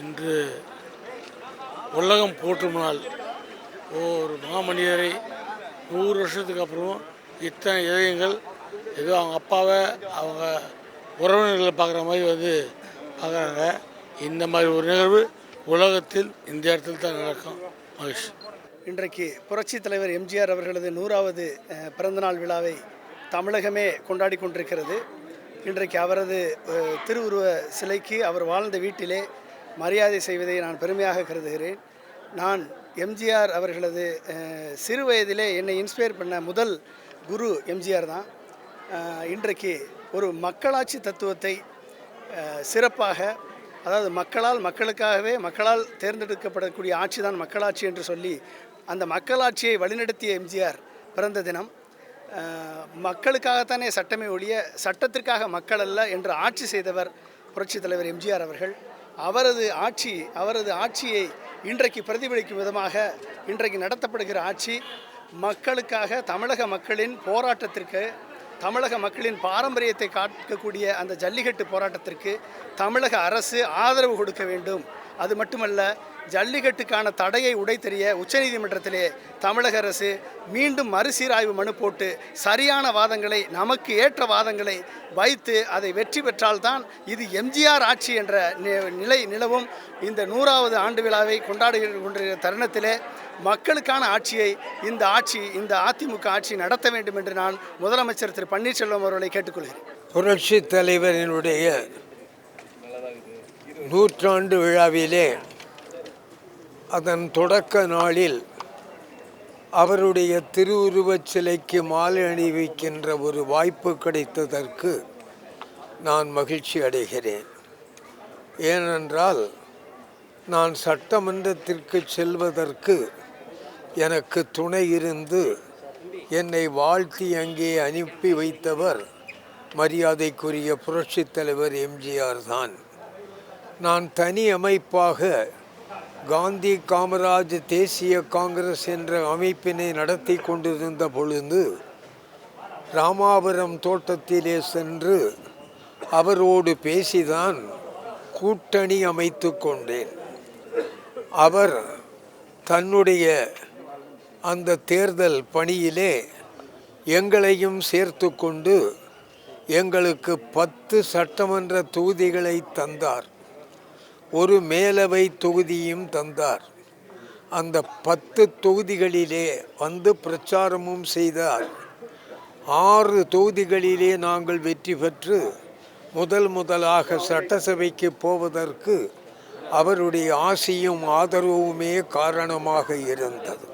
இன்று உலகம் போற்றும் நாள் ஒரு மாமனிதரை நூறு வருஷத்துக்கு அப்புறம் இத்தனை இதயங்கள் ஏதோ அவங்க அப்பாவை அவங்க உறவினர்களை பார்க்குற மாதிரி வந்து பார்க்குறாங்க. இந்த மாதிரி ஒரு நிகழ்வு உலகத்தில் இந்த இடத்துல தான் நடக்கும். மகிழ்ச்சி இன்றைக்கு புரட்சி தலைவர் எம்ஜிஆர் அவர்களது நூறாவது பிறந்தநாள் விழாவை தமிழகமே கொண்டாடி கொண்டிருக்கிறது. இன்றைக்கு அவரது திருவுருவ சிலைக்கு அவர் வாழ்ந்த வீட்டிலே மரியாதை செய்வதை நான் பெருமையாக கருதுகிறேன். நான் எம்ஜிஆர் அவர்களது சிறு வயதிலே என்னை இன்ஸ்பயர் பண்ண முதல் குரு எம்ஜிஆர் தான். இன்றைக்கு ஒரு மக்களாட்சி தத்துவத்தை சிறப்பாக அதாவது மக்களால் மக்களுக்காகவே மக்களால் தேர்ந்தெடுக்கப்படக்கூடிய ஆட்சி தான் மக்களாட்சி என்று சொல்லி அந்த மக்களாட்சியை வழிநடத்திய எம்ஜிஆர் பிறந்த தினம். மக்களுக்காகத்தானே சட்டமே ஒழிய சட்டத்திற்காக மக்கள் அல்ல என்று ஆட்சி செய்தவர் புரட்சித் தலைவர் எம்ஜிஆர் அவர்கள். அவரது ஆட்சி அவரது ஆட்சியை இன்றைக்கு பிரதிபலிக்கும் விதமாக இன்றைக்கு நடத்தப்படுகிற ஆட்சி மக்களுக்காக தமிழக மக்களின் போராட்டத்திற்கு தமிழக மக்களின் பாரம்பரியத்தை காக்கக்கூடிய அந்த ஜல்லிக்கட்டு போராட்டத்திற்கு தமிழக அரசு ஆதரவு கொடுக்க வேண்டும். அது மட்டுமல்ல ஜல்லிக்கட்டுக்கான தடையை உடைத்தெறிய உச்சநீதிமன்றத்திலே தமிழக அரசு மீண்டும் மறுசீராய்வு மனு போட்டு சரியான வாதங்களை நமக்கு ஏற்ற வாதங்களை வைத்து அதை வெற்றி பெற்றால்தான் இது எம்ஜிஆர் ஆட்சி என்ற நிலை நிலவும். இந்த நூறாவது ஆண்டு விழாவை கொண்டாடுகிற கொண்டிருக்கிற தருணத்திலே மக்களுக்கான ஆட்சியை இந்த ஆட்சி இந்த அதிமுக ஆட்சி நடத்த வேண்டும் என்று நான் முதலமைச்சர் திரு பன்னீர்செல்வம் அவர்களை கேட்டுக்கொள்கிறேன். புரட்சி தலைவரினுடைய நூற்றாண்டு விழாவிலே அதன் தொடக்க நாளில் அவருடைய திருவுருவச் சிலைக்கு மாலை அணிவிக்கின்ற ஒரு வாய்ப்பு கிடைத்ததற்கு நான் மகிழ்ச்சி அடைகிறேன். ஏனென்றால் நான் சட்டமன்றத்திற்கு செல்வதற்கு எனக்கு துணை இருந்து என்னை வாழ்த்தி அங்கே அனுப்பி வைத்தவர் மரியாதைக்குரிய புரட்சித் தலைவர் எம்ஜிஆர் தான். நான் தனி அமைப்பாக காந்தி காமராஜ் தேசிய காங்கிரஸ் என்ற அமைப்பினை நடத்தி கொண்டிருந்த பொழுது ராமாபுரம் தோட்டத்திலே சென்று அவரோடு பேசிதான் கூட்டணி அமைத்து கொண்டேன். அவர் தன்னுடைய அந்த தேர்தல் பணியிலே எங்களையும் சேர்த்து கொண்டு எங்களுக்கு பத்து சட்டமன்ற தொகுதிகளை தந்தார். ஒரு மேலவை தொகுதியும் தந்தார். அந்த பத்து தொகுதிகளிலே வந்து பிரச்சாரமும் செய்தார். ஆறு தொகுதிகளிலே நாங்கள் வெற்றி பெற்று முதல் முதலாக சட்டசபைக்கு போவதற்கு அவருடைய ஆசையும் ஆதரவுமே காரணமாக இருந்தது.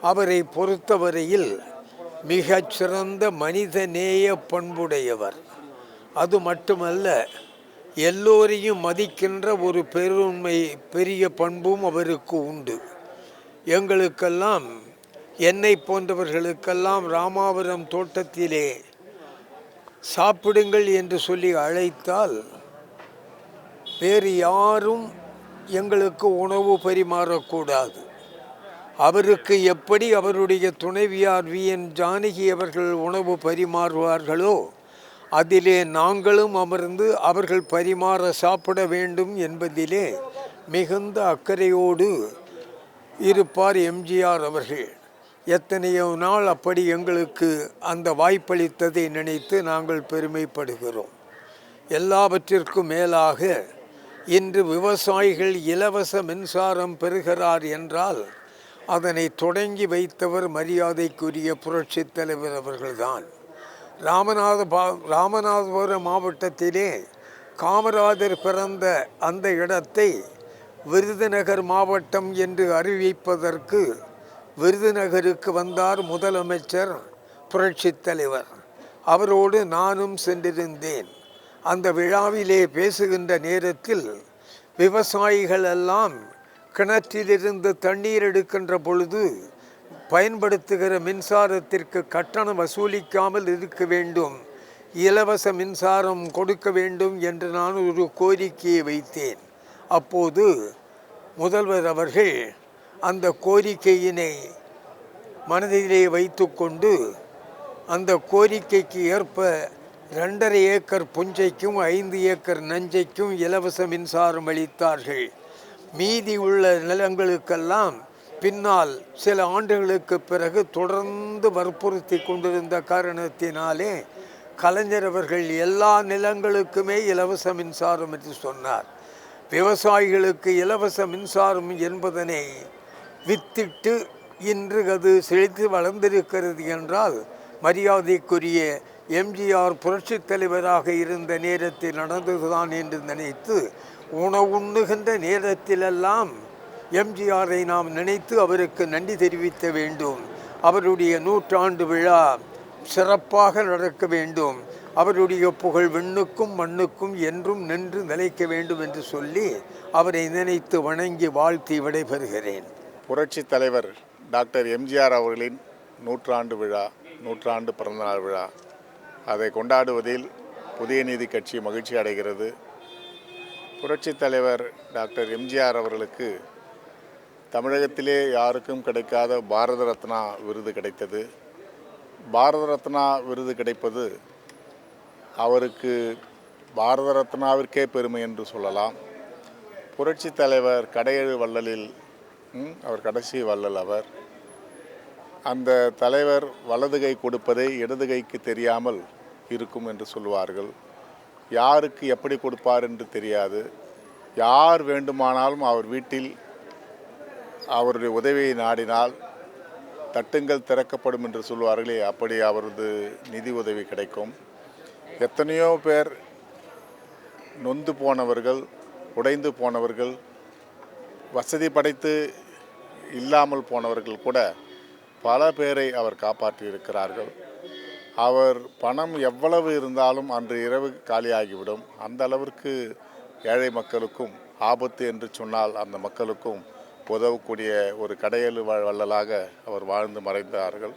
அவரை பொறுத்தவரையில் மிகச்சிறந்த மனிதநேய பண்புடையவர். அது மட்டுமல்ல எல்லோரையும் மதிக்கின்ற ஒரு பெருண்மை பெரிய பண்பும் அவருக்கு உண்டு. எங்களுக்கெல்லாம் என்னை போன்றவர்களுக்கெல்லாம் ராமாபுரம் தோட்டத்திலே சாப்பிடுங்கள் என்று சொல்லி அழைத்தால் வேறு யாரும் எங்களுக்கு உணவு பரிமாறக்கூடாது. அவருக்கு எப்படி அவருடைய துணைவியார் வி. என். ஜானகி அவர்கள் உணவு பரிமாறுவார்களோ அதிலே நாங்களும் அமர்ந்து அவர்கள் பரிமாற சாப்பிட வேண்டும் என்பதிலே மிகுந்த அக்கறையோடு இருப்பார் எம்ஜிஆர் அவர்கள். எத்தனையோ நாள் அப்படி எங்களுக்கு அந்த வாய்ப்பளித்ததை நினைத்து நாங்கள் பெருமைப்படுகிறோம். எல்லாவற்றிற்கும் மேலாக இன்று விவசாயிகள் இலவச மின்சாரம் பெறுகிறார் என்றால் அதனை தொடங்கி வைத்தவர் மரியாதைக்குரிய புரட்சித் தலைவர் அவர்கள்தான். ராமநாத ராமநாதபுரம் மாவட்டத்திலே காமராஜர் பிறந்த அந்த இடத்தை விருதுநகர் மாவட்டம் என்று அறிவிப்பதற்கு விருதுநகருக்கு வந்தார் முதலமைச்சர் புரட்சித் தலைவர். அவரோடு நானும் சென்றிருந்தேன். அந்த விழாவிலே பேசுகின்ற நேரத்தில் விவசாயிகள் எல்லாம் கிணற்றிலிருந்து தண்ணீர் எடுக்கின்ற பொழுது பயன்படுத்துகிற மின்சாரத்திற்கு கட்டணம் வசூலிக்காமல் இருக்க வேண்டும். இலவச மின்சாரம் கொடுக்க வேண்டும் என்று நான் ஒரு கோரிக்கையை வைத்தேன். அப்போது முதல்வர் அவர்கள் அந்த கோரிக்கையினை மனதிலே வைத்துக்கொண்டு அந்த கோரிக்கைக்கு ஏற்ப ரெண்டரை ஏக்கர் புஞ்சைக்கும் ஐந்து ஏக்கர் நஞ்சைக்கும் இலவச மின்சாரம் அளித்தார்கள். மீதி உள்ள நிலங்களுக்கெல்லாம் பின்னால் சில ஆண்டுகளுக்கு பிறகு தொடர்ந்து வற்புறுத்தி கொண்டிருந்த காரணத்தினாலே கலைஞர் அவர்கள் எல்லா நிலங்களுக்குமே இலவச மின்சாரம் என்று சொன்னார். விவசாயிகளுக்கு இலவச மின்சாரம் என்பதனை வித்திட்டு இன்று அது செழித்து வளர்ந்திருக்கிறது என்றால் மரியாதைக்குரிய எம்ஜிஆர் புரட்சித் தலைவராக இருந்த நேரத்தில் நடந்ததுதான் என்று நினைத்து உணவுண்ணுகின்ற நேரத்திலெல்லாம் எம்ஜிஆரை நாம் நினைத்து அவருக்கு நன்றி தெரிவிக்க வேண்டும். அவருடைய நூற்றாண்டு விழா சிறப்பாக நடக்க வேண்டும். அவருடைய புகழ் விண்ணுக்கும் மண்ணுக்கும் என்றும் நின்று நிலைக்க வேண்டும் என்று சொல்லி அவரை நினைத்து வணங்கி வாழ்த்தி விடைபெறுகிறேன். புரட்சி தலைவர் டாக்டர் எம்ஜிஆர் அவர்களின் நூற்றாண்டு விழா நூற்றாண்டு பிறந்தநாள் விழா. அதை கொண்டாடுவதில் புதிய நீதி கட்சி மகிழ்ச்சி அடைகிறது. புரட்சி தலைவர் டாக்டர் எம்ஜிஆர் அவர்களுக்கு தமிழகத்திலே யாருக்கும் கிடைக்காத பாரத ரத்னா விருது கிடைத்தது. பாரத ரத்னா விருது கிடைப்பது அவருக்கு பாரத ரத்னாவிற்கே பெருமை என்று சொல்லலாம். புரட்சி தலைவர் கடையெழு வள்ளலில் ம், அவர் கடைசி வள்ளல் அவர். அந்த தலைவர் வலது கை கொடுப்பதை இடது கைக்கு தெரியாமல் இருக்கும் என்று சொல்லுவார்கள். யாருக்கு எப்படி கொடுப்பார் என்று தெரியாது. யார் வேண்டுமானாலும் அவர் வீட்டில் அவருடைய உதவியை நாடினால் தட்டுங்கள் திறக்கப்படும் என்று சொல்வார்களே அப்படி அவரது நிதி உதவி கிடைக்கும். எத்தனையோ பேர் நொந்து போனவர்கள் உடைந்து போனவர்கள் வசதி படைத்து இல்லாமல் போனவர்கள் கூட பல பேரை அவர் காப்பாற்றி இருக்கிறார்கள் அவர் பணம் எவ்வளவு இருந்தாலும் அன்று இரவு காலியாகிவிடும். அந்த அளவிற்கு ஏழை மக்களுக்கும் ஆபத்து என்று சொன்னால் அந்த மக்களுக்கும் உதவக்கூடிய ஒரு கடையல் வ- வள்ளலாக அவர் வாழ்ந்து மறைந்தார்கள்.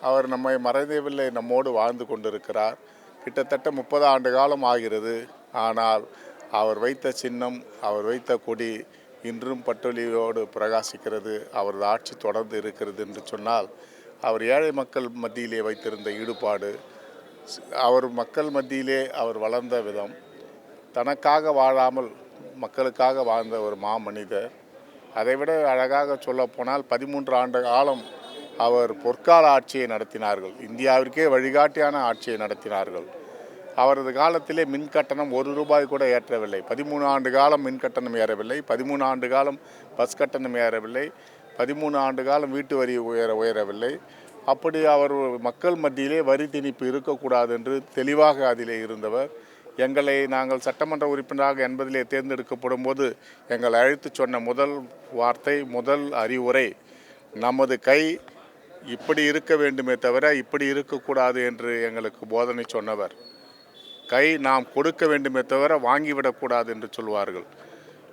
அவர் நம்மை மறைந்தவில்லை நம்மோடு வாழ்ந்து கொண்டிருக்கிறார். கிட்டத்தட்ட முப்பது ஆண்டு காலம் ஆகிறது. ஆனால் அவர் வைத்த சின்னம் அவர் வைத்த கொடி இன்றும் பட்டொலியோடு பிரகாசிக்கிறது. அவரது ஆட்சி தொடர்ந்து இருக்கிறது என்று சொன்னால் அவர் ஏழை மக்கள் மத்தியிலே வைத்திருந்த ஈடுபாடு அவர் மக்கள் மத்தியிலே அவர் வளர்ந்த விதம் தனக்காக வாழாமல் மக்களுக்காக வாழ்ந்த ஒரு மாமனிதர் அதைவிட அழகாக சொல்லப்போனால் பதிமூன்று ஆண்டு காலம் அவர் பொற்கால ஆட்சியை நடத்தினார்கள். இந்தியாவிற்கே வழிகாட்டியான ஆட்சியை நடத்தினார்கள். அவரது காலத்திலே மின் கட்டணம் ஒரு ரூபாய் கூட ஏற்றவில்லை. பதிமூணு ஆண்டு காலம் மின் கட்டணம் ஏறவில்லை. பதிமூணு ஆண்டு காலம் பஸ் கட்டணம் ஏறவில்லை. பதிமூணு ஆண்டு காலம் வீட்டு வரி உயர உயரவில்லை. அப்படி அவர் மக்கள் மத்தியிலே வரி திணிப்பு இருக்கக்கூடாது என்று தெளிவாக அதிலே இருந்தவர். எங்களை நாங்கள் சட்டமன்ற உறுப்பினராக என்பதிலே தேர்ந்தெடுக்கப்படும் போது எங்களை அழைத்து சொன்ன முதல் வார்த்தை முதல் அறிவுரை நமது கை இப்படி இருக்க வேண்டுமே தவிர இப்படி இருக்கக்கூடாது என்று எங்களுக்கு போதனை சொன்னவர். கை நாம் கொடுக்க வேண்டுமே தவிர வாங்கிவிடக்கூடாது என்று சொல்வார்கள்.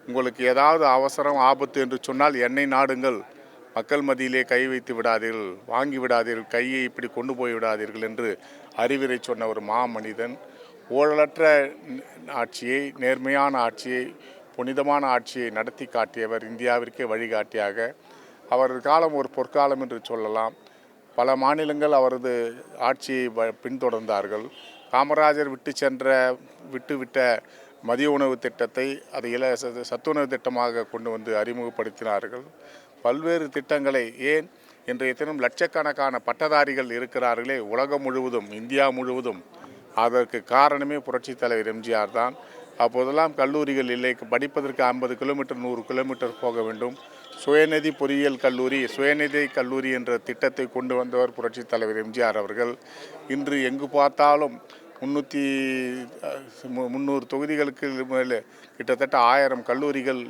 உங்களுக்கு ஏதாவது அவசரம் ஆபத்து என்று சொன்னால் என்னை நாடுங்கள். மக்கள் மத்தியிலே கை வைத்து விடாதீர்கள். வாங்கி விடாதீர்கள். கையை இப்படி கொண்டு போய் விடாதீர்கள் என்று அறிவுரை சொன்ன ஒரு மாமனிதன் ஊழலற்ற ஆட்சியை நேர்மையான ஆட்சியை புனிதமான ஆட்சியை நடத்தி காட்டியவர் இந்தியாவிற்கே வழிகாட்டியாக அவரது காலம் ஒரு பொற்காலம் என்று சொல்லலாம். பல மாநிலங்கள் அவரது ஆட்சியை வ- பின்தொடர்ந்தார்கள். காமராஜர் விட்டு சென்ற விட்டுவிட்ட மதிய உணவு திட்டத்தை அதை இல சத்துணவு திட்டமாக கொண்டு வந்து அறிமுகப்படுத்தினார்கள். பல்வேறு திட்டங்களை ஏன் இன்றைய தினம் லட்சக்கணக்கான பட்டதாரிகள் இருக்கிறார்களே? உலகம் முழுவதும் இந்தியா முழுவதும். அதற்கு காரணமே புரட்சித் தலைவர் எம்ஜிஆர் தான். அப்போதெல்லாம் கல்லூரிகள் இல்லை படிப்பதற்கு ஐம்பது கிலோமீட்டர் நூறு கிலோமீட்டர் போக வேண்டும். சுயநிதி பொறியியல் கல்லூரி சுயநிதி கல்லூரி என்ற திட்டத்தை கொண்டு வந்தவர் புரட்சித் தலைவர் எம்ஜிஆர் அவர்கள். இன்று எங்கு பார்த்தாலும் முந்நூற்றி முந்நூறு தொகுதிகளுக்கு மேலே கிட்டத்தட்ட ஆயிரம் கல்லூரிகள்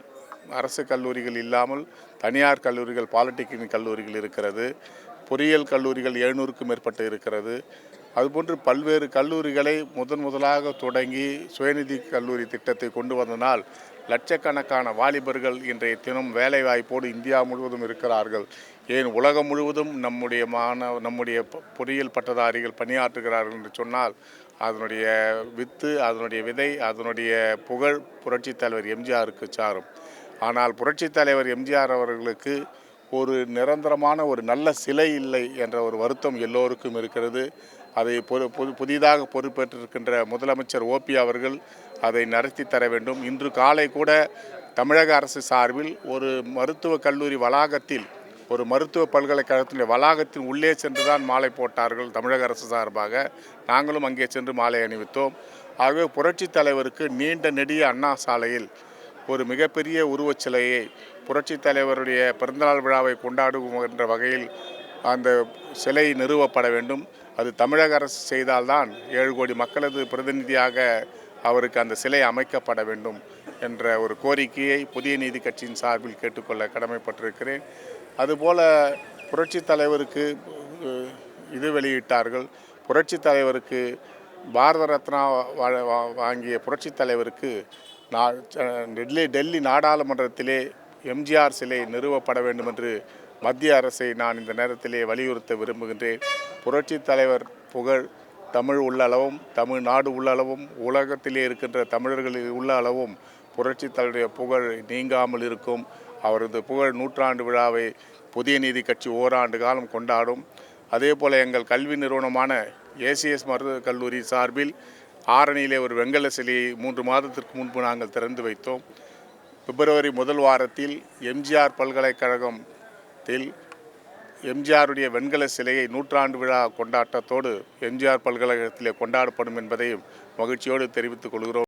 அரசு கல்லூரிகள் இல்லாமல் தனியார் கல்லூரிகள் பாலிடெக்னிக் கல்லூரிகள் இருக்கிறது. பொறியியல் கல்லூரிகள் எழுநூறுக்கும் மேற்பட்டு இருக்கிறது. அதுபோன்று பல்வேறு கல்லூரிகளை முதன் முதலாக தொடங்கி சுயநிதி கல்லூரி திட்டத்தை கொண்டு வந்தனால் லட்சக்கணக்கான வாலிபர்கள் இன்றைய தினம் வேலைவாய்ப்போடு இந்தியா முழுவதும் இருக்கிறார்கள். ஏன் உலகம் முழுவதும் நம்முடைய மாணவ நம்முடைய பொ- பொறியியல் பட்டதாரிகள் பணியாற்றுகிறார்கள் என்று சொன்னால் அதனுடைய வித்து அதனுடைய விதை அதனுடைய புகழ் புரட்சித் தலைவர் எம்ஜிஆருக்கு சாரும். ஆனால் புரட்சித் தலைவர் எம்ஜிஆர் அவர்களுக்கு ஒரு நிரந்தரமான ஒரு நல்ல சிலை இல்லை என்ற ஒரு வருத்தம் எல்லோருக்கும் இருக்கிறது. அதை பொது புது புதிதாக பொறுப்பேற்றிருக்கின்ற முதலமைச்சர் ஓபி அவர்கள் அதை நடத்தி தர வேண்டும். இன்று காலை கூட தமிழக அரசு சார்பில் ஒரு மருத்துவக் கல்லூரி வளாகத்தில் ஒரு மருத்துவ பல்கலைக்கழகத்தினுடைய வளாகத்தின் உள்ளே சென்று தான் மாலை போட்டார்கள் தமிழக அரசு சார்பாக. நாங்களும் அங்கே சென்று மாலை அணிவித்தோம். ஆகவே புரட்சித் தலைவருக்கு நீண்ட நெடிய அண்ணா சாலையில் ஒரு மிகப்பெரிய உருவச் சிலையை புரட்சித் தலைவருடைய பிறந்தநாள் விழாவை கொண்டாடுகின்ற வகையில் அந்த சிலை நிறுவப்பட வேண்டும். அது தமிழக அரசு செய்தால்தான் ஏழு கோடி மக்களது பிரதிநிதியாக அவருக்கு அந்த சிலை அமைக்கப்பட வேண்டும் என்ற ஒரு கோரிக்கையை புதிய நீதி கட்சியின் சார்பில் கேட்டுக்கொள்ள கடமைப்பட்டிருக்கிறேன். அதுபோல புரட்சி தலைவருக்கு இது வெளியிட்டார்கள். புரட்சித் தலைவருக்கு பாரத ரத்னா வா- வாங்கிய புரட்சித் தலைவருக்கு டெல்லி டெல்லி நாடாளுமன்றத்திலே எம்ஜிஆர் சிலை நிறுவப்பட வேண்டும் என்று மத்திய அரசை நான் இந்த நேரத்திலே வலியுறுத்த விரும்புகின்றேன். புரட்சித் தலைவர் புகழ் தமிழ் உள்ள அளவும் தமிழ்நாடு உள்ளளவும் உலகத்திலே இருக்கின்ற தமிழர்களில் உள்ள அளவும் புரட்சி தலைவருடைய புகழ் நீங்காமல் இருக்கும். அவரது புகழ் நூற்றாண்டு விழாவை புதிய நீதி கட்சி ஓராண்டு காலம் கொண்டாடும். அதே போல் எங்கள் கல்வி நிறுவனமான ஏசிஎஸ் மருத்துவக் கல்லூரி சார்பில் ஆரணியிலே ஒரு வெங்கல சிலையை மூன்று மாதத்திற்கு முன்பு நாங்கள் திறந்து வைத்தோம். பிப்ரவரி முதல் வாரத்தில் எம்ஜிஆர் பல்கலைக்கழகத்தில் எம்ஜிஆருடைய வெண்கல சிலையை நூற்றாண்டு விழா கொண்டாட்டத்தோடு எம்ஜிஆர் பல்கழகத்திலே கொண்டாடப்படும் என்பதையும் மகிழ்ச்சியோடு தெரிவித்துக் கொள்கிறோம்.